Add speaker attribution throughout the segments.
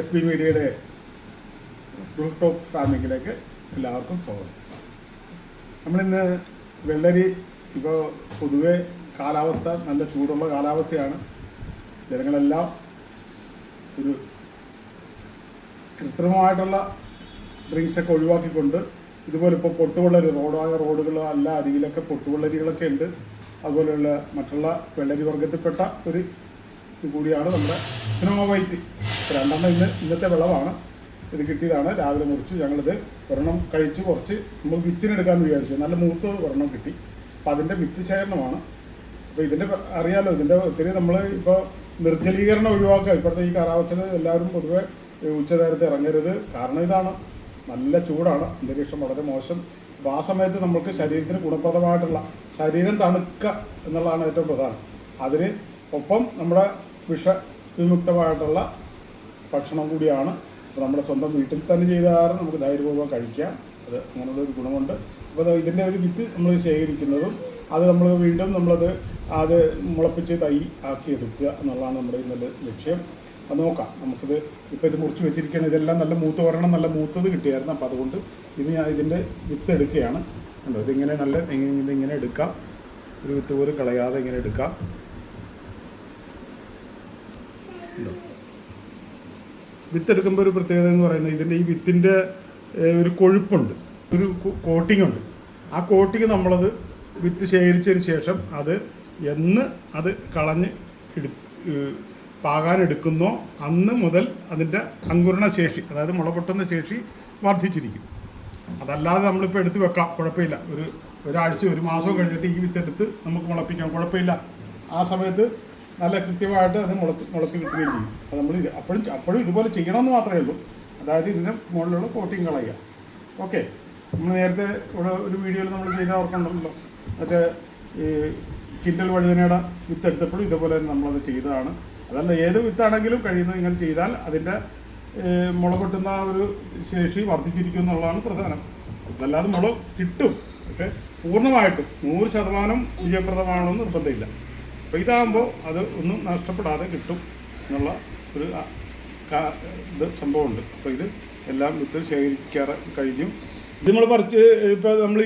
Speaker 1: S P മീഡിയയുടെ roof top ഫാമിങ്ങിലേക്ക് എല്ലാവർക്കും സ്വാഗതം. നമ്മളിന്ന് വെള്ളരി ഇപ്പോൾ പൊതുവെ കാലാവസ്ഥ നല്ല ചൂടുള്ള കാലാവസ്ഥയാണ്. ജനങ്ങളെല്ലാം ഒരു കൃത്രിമമായിട്ടുള്ള ഡ്രിങ്ക്സൊക്കെ ഒഴിവാക്കിക്കൊണ്ട് ഇതുപോലെ ഇപ്പോൾ പൊട്ടുവെള്ളരി റോഡായ റോഡുകൾ അല്ല അരികിലൊക്കെ പൊട്ടുവെള്ളരികളൊക്കെ ഉണ്ട്. അതുപോലെയുള്ള മറ്റുള്ള വെള്ളരി വർഗത്തിൽപ്പെട്ട ഒരു ഇത് കൂടിയാണ് നമ്മുടെ സ്നോ വൈറ്റ് രണ്ടെണ്ണം ഇന്ന് ഇന്നത്തെ വിളവാണ്. ഇത് കിട്ടിയതാണ്. രാവിലെ മുറിച്ചു. ഞങ്ങളിത് ഒരെണ്ണം കഴിച്ച് കുറച്ച് നമ്മൾ വിത്തിനെടുക്കാമെന്ന് വിചാരിച്ചു. നല്ല മൂത്ത് ഒരെണ്ണം കിട്ടി. അപ്പോൾ അതിന്റെ വിത്ത് ശേഖരണമാണ്. അപ്പോൾ ഇതിന്റെ അറിയാലോ ഇതിന്റെ ഒത്തിരി നമ്മൾ ഇപ്പോൾ നിർജലീകരണം ഒഴിവാക്കുക. ഇപ്പോഴത്തെ ഈ കാലാവസ്ഥയിൽ എല്ലാവരും പൊതുവെ ഉച്ചനേരത്ത് ഇറങ്ങരുത്. കാരണം ഇതാണ്. നല്ല ചൂടാണ്. അന്തരീക്ഷം വളരെ മോശം. അപ്പോൾ ആ സമയത്ത് നമ്മൾക്ക് ശരീരത്തിന് ഗുണപ്രദമായിട്ടുള്ള ശരീരം തണുക്കുക എന്നുള്ളതാണ് ഏറ്റവും പ്രധാനം. അതിന് ഒപ്പം നമ്മുടെ വിഷ വിമുക്തമായിട്ടുള്ള ഭക്ഷണം കൂടിയാണ്. അപ്പോൾ നമ്മുടെ സ്വന്തം വീട്ടിൽ തന്നെ ചെയ്ത കാരണം നമുക്ക് ധൈര്യപൂർവം കഴിക്കാം. അത് അങ്ങനെയുള്ള ഒരു ഗുണമുണ്ട് അപ്പോൾ ഇതിന്റെ ഒരു വിത്ത് നമ്മൾ ശേഖരിക്കുന്നതും അത് നമ്മൾ വീണ്ടും നമ്മളത് അത് മുളപ്പിച്ച് തൈ ആക്കി എടുക്കുക എന്നുള്ളതാണ് നമ്മുടെ ഇന്നലെ ലക്ഷ്യം. അത് നോക്കാം. നമുക്കിത് ഇപ്പോൾ ഇത് മുറിച്ച് വെച്ചിരിക്കുകയാണ്. ഇതെല്ലാം നല്ല മൂത്ത് വരണം നല്ല മൂത്തത് കിട്ടിയായിരുന്നു. അപ്പോൾ അതുകൊണ്ട് ഇത് ഞാൻ ഇതിന്റെ വിത്ത് എടുക്കുകയാണ്. കണ്ടോ? ഇതിങ്ങനെ നല്ല ഇതിങ്ങനെ എടുക്കാം. ഒരു വിത്ത് പോലും കളയാതെ ഇങ്ങനെ എടുക്കാം. ഉണ്ടോ വിത്ത് എടുക്കുമ്പോൾ ഒരു പ്രത്യേകത എന്ന് പറയുന്നത് ഇതിന്റെ ഈ വിത്തിന്റെ ഒരു കൊഴുപ്പുണ്ട്. ഒരു കോട്ടിംഗ് ഉണ്ട് ആ കോട്ടിങ് നമ്മളത് വിത്ത് ശേഖരിച്ചതിന് ശേഷം അത് എന്ന് അത് കളഞ്ഞ് എടു പാകാനെടുക്കുന്നോ അന്ന് മുതൽ അതിന്റെ അങ്കുരണ ശേഷി അതായത് മുളപൊട്ടുന്ന ശേഷി വർദ്ധിച്ചിരിക്കും. അതല്ലാതെ നമ്മളിപ്പോൾ എടുത്ത് വെക്കാം കുഴപ്പമില്ല. ഒരു ഒരാഴ്ച ഒരു മാസം കഴിഞ്ഞിട്ട് ഈ വിത്തെടുത്ത് നമുക്ക് മുളപ്പിക്കാം കുഴപ്പമില്ല. ആ സമയത്ത് നല്ല കൃത്യമായിട്ട് അത് മുളച്ച് മുളച്ച് കിട്ടുകയും ചെയ്യും. അത് നമ്മൾ അപ്പോഴും അപ്പോഴും ഇതുപോലെ ചെയ്യണമെന്ന് മാത്രമേ ഉള്ളൂ. അതായത് ഇതിന്റെ മുകളിലുള്ള കോട്ടിങ് കളയുക. ഓക്കെ. നമ്മൾ നേരത്തെ ഇവിടെ ഒരു വീഡിയോയിൽ നമ്മൾ ചെയ്ത ഓർക്കുന്നുണ്ടല്ലോ മറ്റേ ഈ കിൻഡൽ വഴുതനയുടെ വിത്ത് എടുത്തപ്പോഴും ഇതുപോലെ തന്നെ നമ്മളത് ചെയ്തതാണ്. അതല്ല ഏത് വിത്താണെങ്കിലും കഴിയുന്നത് ഇങ്ങനെ ചെയ്താൽ അതിന്റെ മുള പൊട്ടുന്ന ഒരു ശേഷി വർദ്ധിച്ചിരിക്കും എന്നുള്ളതാണ് പ്രധാനം. അതല്ലാതെ മുള കിട്ടും. പക്ഷേ പൂർണമായിട്ടും നൂറ് ശതമാനം വിജയപ്രദമാണെന്ന് നിർബന്ധമില്ല. അപ്പോൾ ഇതാകുമ്പോൾ അത് ഒന്നും നഷ്ടപ്പെടാതെ കിട്ടും എന്നുള്ള ഒരു ഇത് സംഭവമുണ്ട്. അപ്പോൾ ഇത് എല്ലാം വിത്ത് ശേഖരിക്കാറ് കഴിഞ്ഞു. ഇത് നമ്മൾ പറിച്ച് ഇപ്പോൾ നമ്മൾ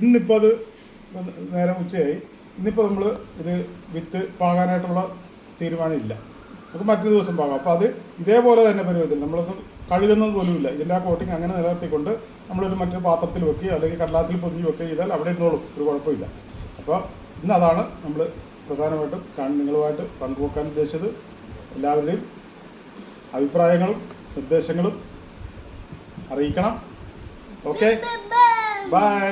Speaker 1: ഇന്നിപ്പോൾ അത് നേരം ഉച്ചയായി. ഇന്നിപ്പോൾ നമ്മൾ ഇത് വിത്ത് പാകാനായിട്ടുള്ള തീരുമാനമില്ല. നമുക്ക് മറ്റു ദിവസം പാകാം. അപ്പോൾ അത് ഇതേപോലെ തന്നെ പരിവർത്തനം നമ്മളത് കഴുകുന്നത് പോലുമില്ല ഇതിന്റെ ആ കോട്ടിങ് അങ്ങനെ നിലനിർത്തിക്കൊണ്ട് നമ്മളൊരു മറ്റൊരു പാത്രത്തിൽ വെക്കുക അല്ലെങ്കിൽ കടലാസിൽ പൊതിഞ്ഞ് വെക്കുക ചെയ്താൽ അവിടെ ഇരുന്നോളും ഒരു കുഴപ്പമില്ല. അപ്പോൾ ഇന്ന് അതാണ് നമ്മൾ പ്രധാനമായിട്ടും കാണി നിങ്ങളുമായിട്ട് പങ്കുവെക്കാൻ ഉദ്ദേശിച്ചത്. എല്ലാവരുടെയും അഭിപ്രായങ്ങളും നിർദ്ദേശങ്ങളും അറിയിക്കണം. ഓക്കെ. ബൈ